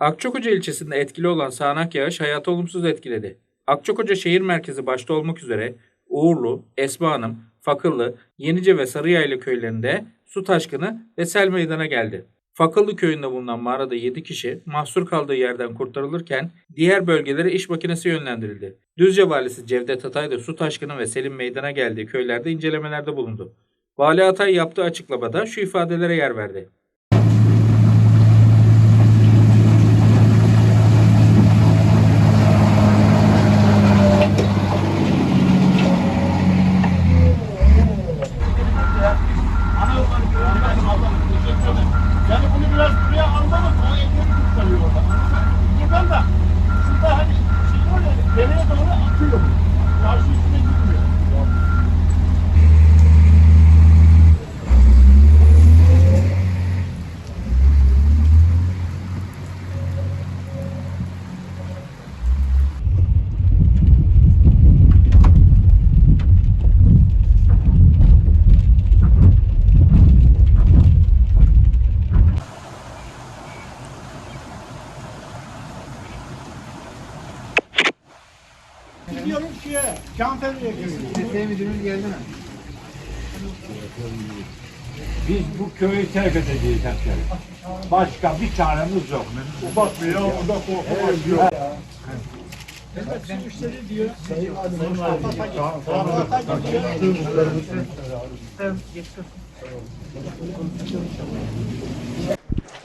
Akçakoca ilçesinde etkili olan sağanak yağış hayatı olumsuz etkiledi. Akçakoca şehir merkezi başta olmak üzere Uğurlu, Esma Hanım, Fakıllı, Yenice ve Sarıyaylı köylerinde su taşkını ve sel meydana geldi. Fakıllı köyünde bulunan mağarada 7 kişi mahsur kaldığı yerden kurtarılırken diğer bölgelere iş makinesi yönlendirildi. Düzce valisi Cevdet Atay da su taşkını ve selin meydana geldiği köylerde incelemelerde bulundu. Vali Atay yaptığı açıklamada şu ifadelere yer verdi. Gidiyorum şeye, Canferi'ye gidiyorum. Biz bu köyü terk edeceğiz hepleri. Başka bir çaremiz yok. Bakmıyor, o da korku başlıyor.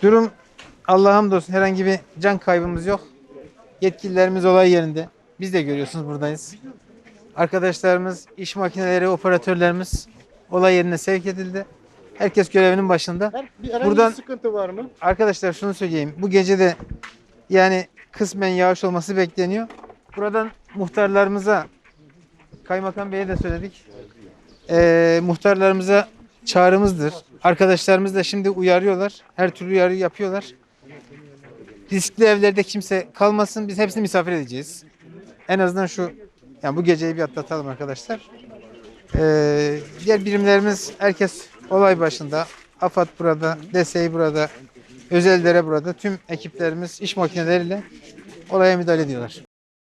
Durum Allah'a hamdolsun herhangi bir can kaybımız yok. Yetkililerimiz olay yerinde. Biz de görüyorsunuz buradayız. Arkadaşlarımız, iş makineleri, operatörlerimiz olay yerine sevk edildi. Herkes görevinin başında. Buradan- sıkıntı var mı? Arkadaşlar şunu söyleyeyim. Bu gece de yani kısmen yağış olması bekleniyor. Buradan muhtarlarımıza, kaymakam beye de söyledik. Ee, muhtarlarımıza çağrımızdır. Arkadaşlarımız da şimdi uyarıyorlar. Her türlü uyarı yapıyorlar. Riskli evlerde kimse kalmasın. Biz hepsini misafir edeceğiz. En azından şu yani bu geceyi bir atlatalım arkadaşlar. Ee, diğer birimlerimiz herkes olay başında. AFAD burada, DSİ burada, Özeldere burada. Tüm ekiplerimiz iş makineleriyle olaya müdahale ediyorlar.